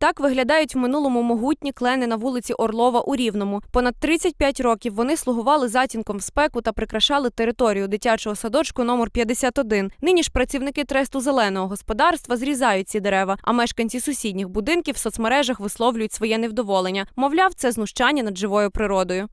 Так виглядають в минулому могутні клени на вулиці Орлова у Рівному. Понад 35 років вони слугували затінком в спеку та прикрашали територію дитячого садочку номер 51. Нині ж працівники тресту зеленого господарства зрізають ці дерева, а мешканці сусідніх будинків в соцмережах висловлюють своє невдоволення. Мовляв, це знущання над живою природою.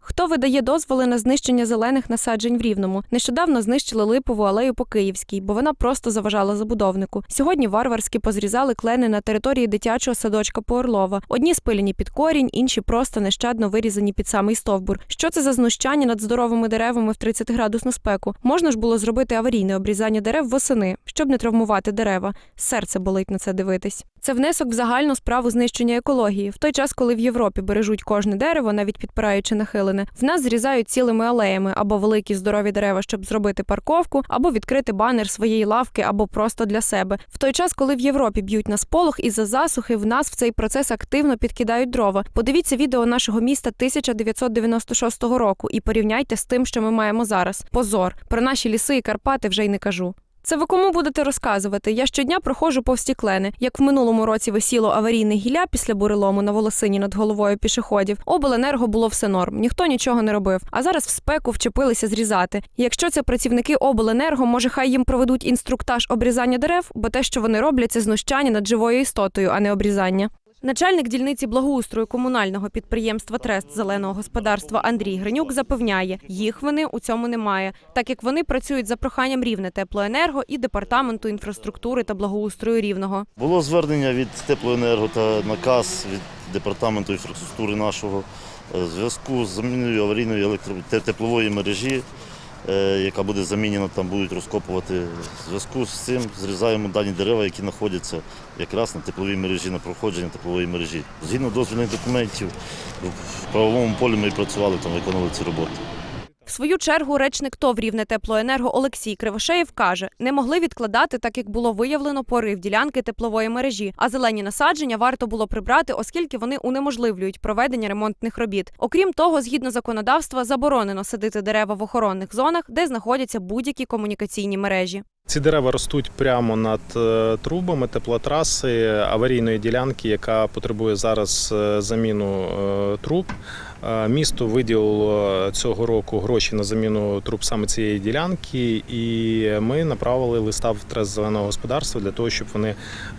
Хто видає дозволи на знищення зелених насаджень в Рівному? Нещодавно знищили липову алею по Київській, бо вона просто заважала забудовнику. Сьогодні варварськи позрізали клени на території дитячого садочка по Орлова. Одні спилені під корінь, інші просто нещадно вирізані під самий стовбур. Що це за знущання над здоровими деревами в 30-градусну спеку? Можна ж було зробити аварійне обрізання дерев восени, щоб не травмувати дерева. Серце болить на це дивитись. Це внесок в загальну справу знищення екології. В той час, коли в Європі бережуть кожне дерево, навіть підпираючи нахилене, в нас зрізають цілими алеями або великі здорові дерева, щоб зробити парковку, або відкрити банер своєї лавки, або просто для себе. В той час, коли в Європі б'ють на сполох із-за засухи, в нас в цей процес активно підкидають дрова. Подивіться відео нашого міста 1996 року і порівняйте з тим, що ми маємо зараз. Позор про наші ліси і Карпати вже й не кажу. Це ви кому будете розказувати? Я щодня проходжу повз ті клени. Як в минулому році висіло аварійне гілля після бурелому на волосині над головою пішоходів. Обленерго було все норм, ніхто нічого не робив. А зараз в спеку вчепилися зрізати. Якщо це працівники обленерго, може хай їм проведуть інструктаж обрізання дерев, бо те, що вони роблять, це знущання над живою істотою, а не обрізання. Начальник дільниці благоустрою комунального підприємства Трест зеленого господарства Андрій Гринюк запевняє, їх вини у цьому немає, так як вони працюють за проханням рівне теплоенерго і департаменту інфраструктури та благоустрою рівного. Було звернення від теплоенерго та наказ від департаменту інфраструктури нашого е, зв'язку з заміною аварійної електротеплової мережі, е, яка буде замінена, там будуть розкопувати. В зв'язку з цим зрізаємо дані дерева, які знаходяться якраз на тепловій мережі, на проходженні теплової мережі. Згідно дозвільних документів, в правовому полі ми і працювали, там виконували ці роботи. Свою чергу речник ТОВ «Рівне теплоенерго Олексій Кривошеєв каже, не могли відкладати, так як було виявлено порив ділянки теплової мережі, а зелені насадження варто було прибрати, оскільки вони унеможливлюють проведення ремонтних робіт. Окрім того, згідно законодавства, заборонено садити дерева в охоронних зонах, де знаходяться будь-які комунікаційні мережі. Ці дерева ростуть прямо над е, трубами теплотраси аварійної ділянки, яка потребує зараз е, заміну е, труб. Е, Місто виділило цього року гроші на заміну труб саме цієї ділянки, і ми направили листа в трест зеленого господарства для того, щоб вони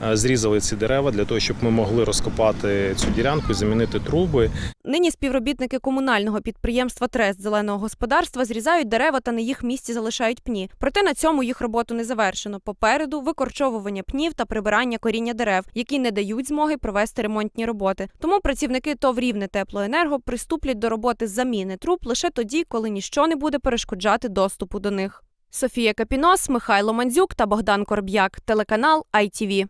е, зрізали ці дерева, для того, щоб ми могли розкопати цю ділянку і замінити труби. Нині співробітники комунального підприємства Трест зеленого господарства зрізають дерева та на їх місці залишають пні. Проте на цьому їх роботу не завершено. Попереду викорчовування пнів та прибирання коріння дерев, які не дають змоги провести ремонтні роботи. Тому працівники ТОВ «Рівне теплоенерго приступлять до роботи заміни труб лише тоді, коли ніщо не буде перешкоджати доступу до них. Софія Капінос, Михайло Мандзюк та Богдан Корб'як. Телеканал ITV.